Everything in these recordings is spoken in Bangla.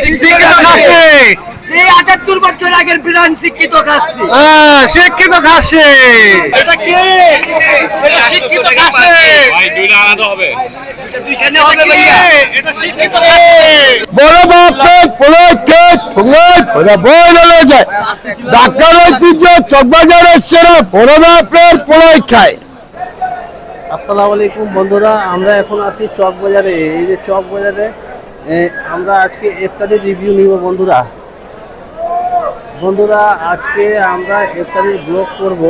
শিক্ষিত খাচ্ছে সেই আটাত্তর বছর আগের বিধান শিক্ষিত খাচ্ছি হ্যাঁ, শিক্ষিত খাচ্ছে এটা কি? এটা শিক্ষিত খাচ্ছে ডাক্তার ঐতিহ্য চকবাজারের সেরা বড় বাপের পরীক্ষায় আসসালামু আলাইকুম বন্ধুরা আমরা এখন আছি চক বাজারে এই যে চক বাজারে আমরা আজকে ইফতারির রিভিউ নিব বন্ধুরা। বন্ধুরা আজকে আমরা ইফতারির ব্লগ করব।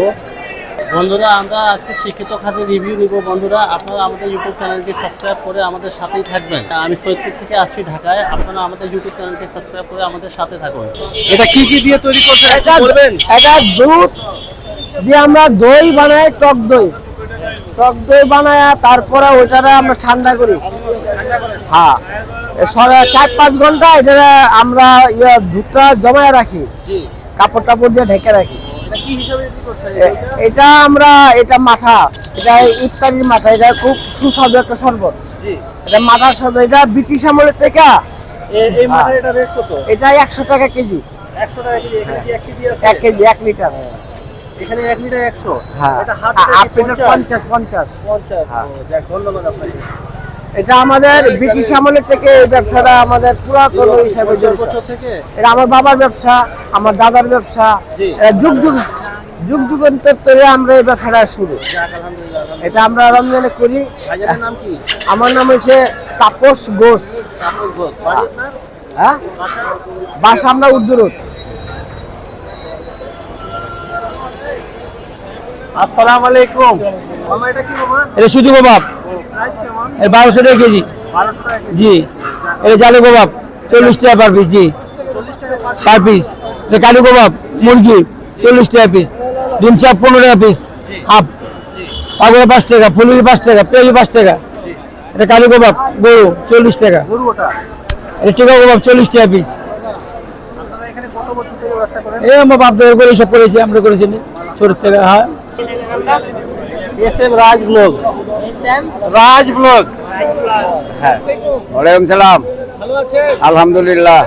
বন্ধুরা আমরা আজকে শিক্ষিত খাতে রিভিউ নিব বন্ধুরা। আপনারা আমাদের ইউটিউব চ্যানেলটি সাবস্ক্রাইব করে আমাদের সাথেই থাকবেন। আমি সৈয়দপুর থেকে আসছি ঢাকায়। আপনারা আমাদের ইউটিউব চ্যানেলটি সাবস্ক্রাইব করে আমাদের সাথে থাকুন। এটা কি কি দিয়ে তৈরি করছেন? এটা এটা দুধ দিয়ে আমরা দই বানাই টক দই। টক দই বানায় তারপরে ওইটারে আমরা ঠান্ডা করি। হ্যাঁ। চার পাঁচ ঘণ্টা এটা আমরা ইয়ে দুধটা জমায় রাখি। কাপড় টাপড় দিয়ে ঢেকে রাখি। এটা আমরা এটা মাথা এটা ইফতারির মাথা এটা খুব সুস্বাদু একটা শরবত। এটা মাথার শরবত এটা ব্রিটিশ আমলের থেকে। মাঠে এটা একশো টাকা কেজি। একশো টাকা কেজি। এক কেজি এক লিটার। এখানে এক লিটার একশো? হ্যাঁ। পঞ্চাশ? পঞ্চাশ পঞ্চাশ। হ্যাঁ। ধন্যবাদ আপনাকে। এটা আমাদের ব্রিটিশ আমলের থেকে এই ব্যবসাটা আমাদের পুরাতন হিসাবে থেকে? এটা আমার বাবার ব্যবসা আমার দাদার ব্যবসা। যুগ যুগ যুগ যুগান্তর ধরে আমরা এই ব্যবসাটা শুরু। এটা আমরা রমজানে করি। ভাইজানের নাম কি? আমার নাম হচ্ছে তাপস ঘোষ। হ্যাঁ? বাসা? আমরা উদ্দুরত আসসালামু আলাইকুম। এটা কি মামা? এটা শুধু এই বারোশো টাকা কেজি। জি। এটা জালু কবাব চল্লিশ টাকা পার পিস জি। পার পিস এটা কালু গোবাব, মুরগি, চল্লিশ টাকা পিস ডিম চাপ, পনেরো টাকা পিস হাফ। পাগলা পাঁচ টাকা ফুলুরি পাঁচ টাকা, পেঁয়াজি পাঁচ টাকা। এটা কালু গোবাব, গরু, চল্লিশ টাকা। এটা টিকা গোবাব, চল্লিশ টাকা পিস এই আমার বাপ দাদা করে সব করেছি, আমরা করেছি ছোট থেকে হ্যাঁ। S M Raj vlog. Raj vlog. ওয়ালাইকুম সালাম। ভালো আছেন? আলহামদুলিল্লাহ।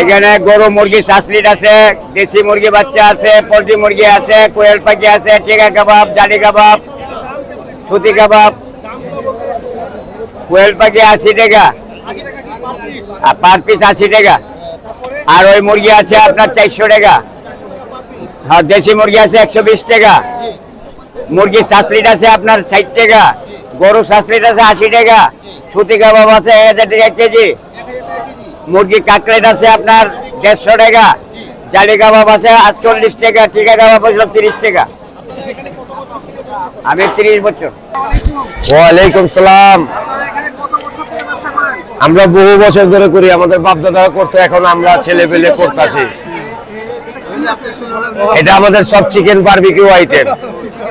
এখানে গরু মুরগি সাসলিট আছে দেশি মুরগি বাচ্চা আছে পোলট্রি মুরগি আছে কোয়েল পাখি আছে টিকা কাবাব জালি কাবাব সুতি কাবাব। কোয়েল পাখি আশি টাকা। আর পার পিস আশি টাকা। আর ওই মুরগি আছে আপনার চারশো টাকা। হ্যাঁ দেশি মুরগি আছে একশো বিশ টাকা। মুরগি সাসলিট আছে আপনার ষাট টাকা গরু সাসলিট আছে আশি টাকা, সুতি কাবাব আছে এক হাজার টাকা কেজি মুরগি কাকলেট আছে আপনার দেড়শো টাকা, জালি কাবাব আছে আটচল্লিশ টাকা, টিকা কাবাব হয়েছিল তিরিশ টাকা। আমি তিরিশ বছর। ওয়ালাইকুম সালাম। আমরা বহু বছর ধরে করি, আমাদের বাপ দাদারা করতে, এখন আমরা ছেলে পেলে করতেছি। এটা আমাদের সব চিকেন বারবিকিউ আইটেম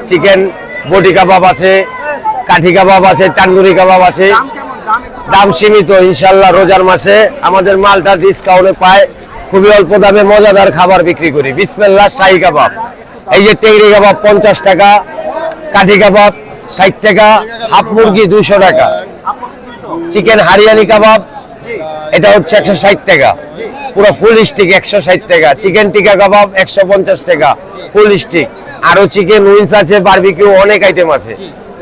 চিকেন, বটি কাবাব আছে, কাঠি কাবাব আছে, তান্দুরি কাবাব আছে। দাম সীমিত, ইনশাল্লাহ রোজার মাসে আমাদের মালটা ডিসকাউন্টে পায়। খুবই অল্প দামে মজাদার খাবার বিক্রি করি। বিসমেল্লা শাহী কাবাব। এই যে টেংরি কাবাব পঞ্চাশ টাকা, কাঠি কাবাব ষাট টাকা, হাফ মুরগি দুশো টাকা। চিকেন হারিয়ানি কাবাব, এটা হচ্ছে একশো ষাট টাকা। পুরো ফুল স্টিক একশো ষাট টাকা। চিকেন টিকা কাবাব একশো পঞ্চাশ টাকা। ফুল স্টিক আরও চিকেন উইংস আছে বারবিকিউ অনেক আইটেম আছে।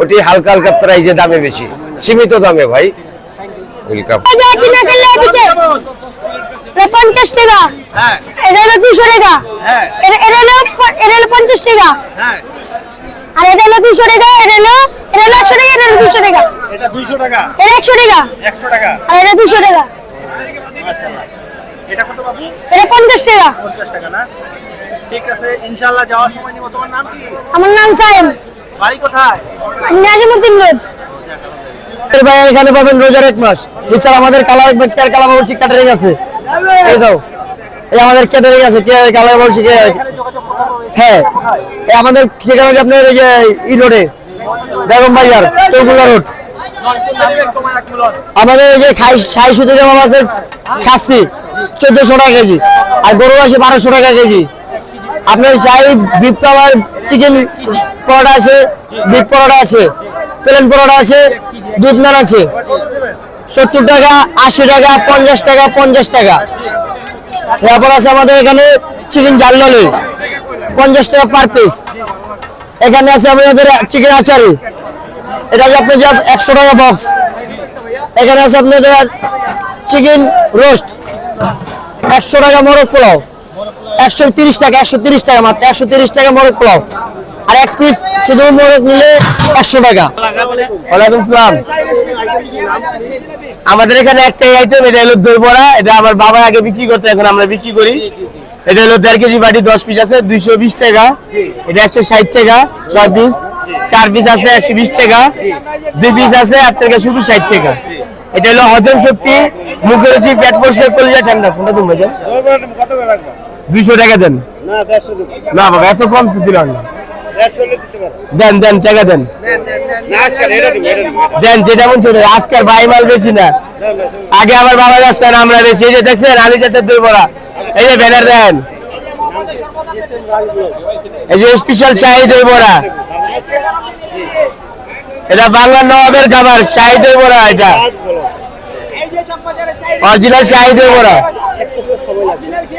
ওটি হালকা হালকা প্রাইজে দামে বেশি। সীমিত দামে ভাই। ওয়েলকাম পঞ্চাশ টাকা। হ্যাঁ। এটা হলো দুশো টাকা। হ্যাঁ। এটা এটা হলো এটা হলো পঞ্চাশ টাকা। হ্যাঁ। আর এটা হলো দুশো টাকা এটা হলো এটা হলো একশো টাকা এটা হলো দুশো টাকা। এটা দুইশো টাকা। এটা একশো টাকা। একশো টাকা। আর এটা দুশো টাকা। এটা পঞ্চাশ টাকা। পঞ্চাশ টাকা না? ঠিক আছে ইনশাল্লাহ যাওয়ার সময় নিব। তোমার নাম কি? আমার নাম সাইম। বাড়ি কোথায়? আমি নাজিমুদ্দিন রোড। ভাই এখানে পাবেন রোজার এক মাস। এছাড়া আমাদের কালার বেকার কালার বলছি ক্যাটারিং আছে। এই দাও এই আমাদের ক্যাটারিং আছে? কে কালার বলছি কে হ্যাঁ। এই আমাদের হচ্ছে আপনার এই যে ই রোডে বেগম বাজার চৌকুলা রোড আমাদের এই যে খাই সাই সুতি জামা আছে খাসি চোদ্দশো টাকা কেজি। আর গরু আছে বারোশো টাকা কেজি। আপনার চাই বিফ কাবাব চিকেন পরোটা আছে বিফ পরোটা আছে, প্লেন পরোটা আছে, দুধ নান আছে। সত্তর টাকা, আশি টাকা, পঞ্চাশ টাকা পঞ্চাশ টাকা। তারপর আছে আমাদের এখানে চিকেন জাল ললি, পঞ্চাশ টাকা পার পিস এখানে আছে আমাদের চিকেন আচারি। এটা আছে আপনার একশো টাকা বক্স এখানে আছে আপনাদের চিকেন রোস্ট একশো টাকা মোরগ পোলাও। একশো তিরিশ টাকা, একশো তিরিশ টাকা মাত্র, একশো তিরিশ টাকা মোরগ পোলাও। আর এক পিস শুধু মোরগ নিলে একশো টাকা। ওয়ালাইকুম সালাম আমাদের এখানে একটাই আইটেম এটা হলো দই বড়া এটা আমার বাবা আগে বিক্রি করতে, এখন আমরা বিক্রি করি। এটা হলো দেড় কেজি বাটি, দশ পিস আছে, দুইশো বিশ টাকা। এটা একশো ষাট টাকা, ছয় পিস চার পিস আছে, একশো বিশ টাকা। দুই পিস আছে, এক থেকে শুধু ষাট টাকা। এটা হলো হজম শক্তি, মুখের পেট পরিষ্কার, কলিজা ঠান্ডা। কোনটা তুমি ভাইজান? দুইশো টাকা দেন। না বাবা এত কম তো দিলাম না। দেন দেন টাকা দেন। দেন যেটা মন ছিল আজকের ভাই মাল বেশি না। আগে আমার বাবা যাচ্ছেন আমরা বেশি। এই যে দেখছেন আলি চাচার দই বড়া। এই যে ব্যানার দেন। এই যে স্পেশাল শাহি দই বড়া। এটা বাংলার নবাবের খাবার শাহি দই বড়া এটা। অরিজিনাল শাহি দই বড়া।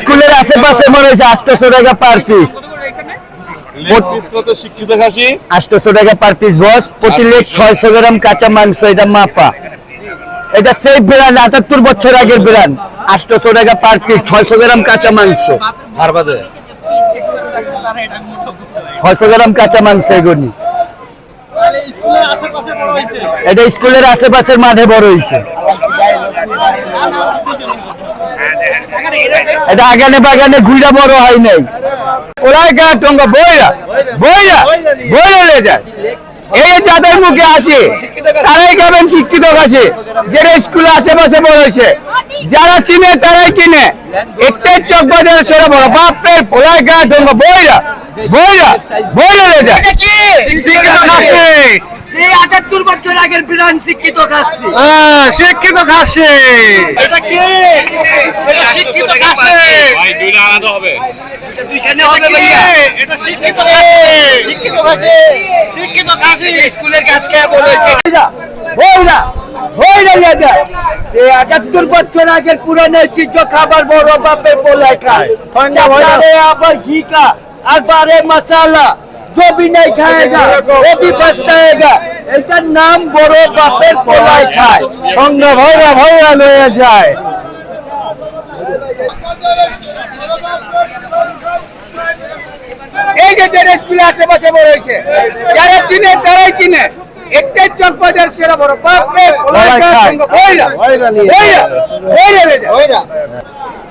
স্কুলের আশেপাশে মনে হয়েছে আটশো টাকা পার পিস আটশো টাকা পার পিস বস প্রতি লেগ ছয়শো গ্রাম কাঁচা মাংস, এটা মাপা। এটা সেই ব্র্যান্ড আটাত্তর বছর আগের ব্র্যান্ড আটশো টাকা পার পিস ছয়শো গ্রাম কাঁচা মাংস। ছয়শো গ্রাম কাঁচা মাংস এগুলি এটা স্কুলের আশেপাশের মাঠে বড় হয়েছে। এটা বড় হয় নাই। ওরাই গা বইরা বইরা বইরা যায়। এই যাদের মুখে আসে তারাই খাবেন শিক্ষিত কাছে। যারা স্কুলে আশেপাশে বড় হয়েছে, যারা চিনে তারাই কিনে। একটাই চক বাজারে সেরা বড়। বাপের পোলাই গা টঙ্গা বইরা বইরা বইরা যায়। সেই আটাত্তর বছর আগের বিরান শিক্ষিত খাসি হ্যাঁ, শিক্ষিত খাসে এটা কি? এটা শিক্ষিত খাসি ভাই দুইটা আলাদা হবে। দুইখানে হবে ভাইয়া এটা শিক্ষিত খাসি শিক্ষিত খাসি শিক্ষিত খাসি স্কুলের কাজ কে বলেছে বইরা বইরা লে এই আটাত্তর বছর আগের পুরানো ঐতিহ্য খাবার বড় বাপের পোলাই খায়। আবার ঘি কা আর বারে মশালা। जो भी नहीं खाएगा वो भी पछताएगा এটার নাম বড় বাপের পোলাই খায় সঙ্গে ভৈরা ভৈরা লয়ে যায় এই যে যারা স্কুলে আশেপাশে বড় হয়েছে যারা চিনে তারাই কিনে একটাই চক বাজার সেরা বড় বাপের পোলাই খায় ভৈরা ভৈরা ভৈরা লয়ে যায়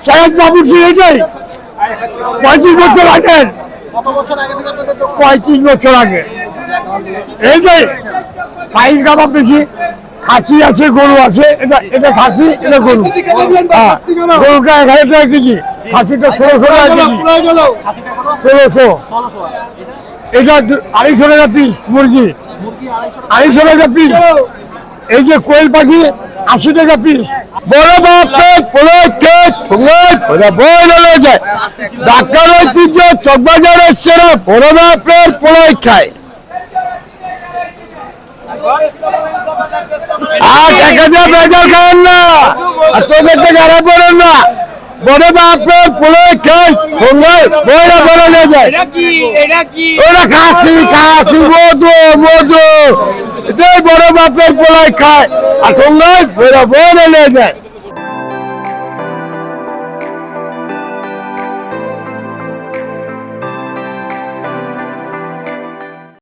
সাহেব বাবু শুয়ে যাই পঁয়ত্রিশ বছর আগের পঁয়ত্রিশ বছর আগে। এই যে সাইজ কাবাব বেশি খাসি আছে গরু আছে এটা এটা খাসি এটা গরু। হ্যাঁ, গরুটা এক হাজার টাকা কেজি খাসিটা ষোলোশো টাকা কেজি। ষোলোশো। এটা আড়াইশো টাকা পিস মুরগি। আড়াইশো টাকা। পিস এই যে কোয়েল পাখি আশি টাকা পিস বড় বাপে পোলো কেক ওরা বই রয়ে যায় ডাক্তার ঐতিহ্য চকবাজারের সেরা বড় বাপের পোলাই খায়। আর দেখা যায় বেজার খান না। আর তোদেরকে যারা পড়েন না বড় বাপের পোলাই খায় সঙ্গে বইরা বড় যায় ওরা খাসি খাসি মধু মধু। বড় বাপের পোলাই খায় আর তোমরা বড় বড় নিয়ে যায়।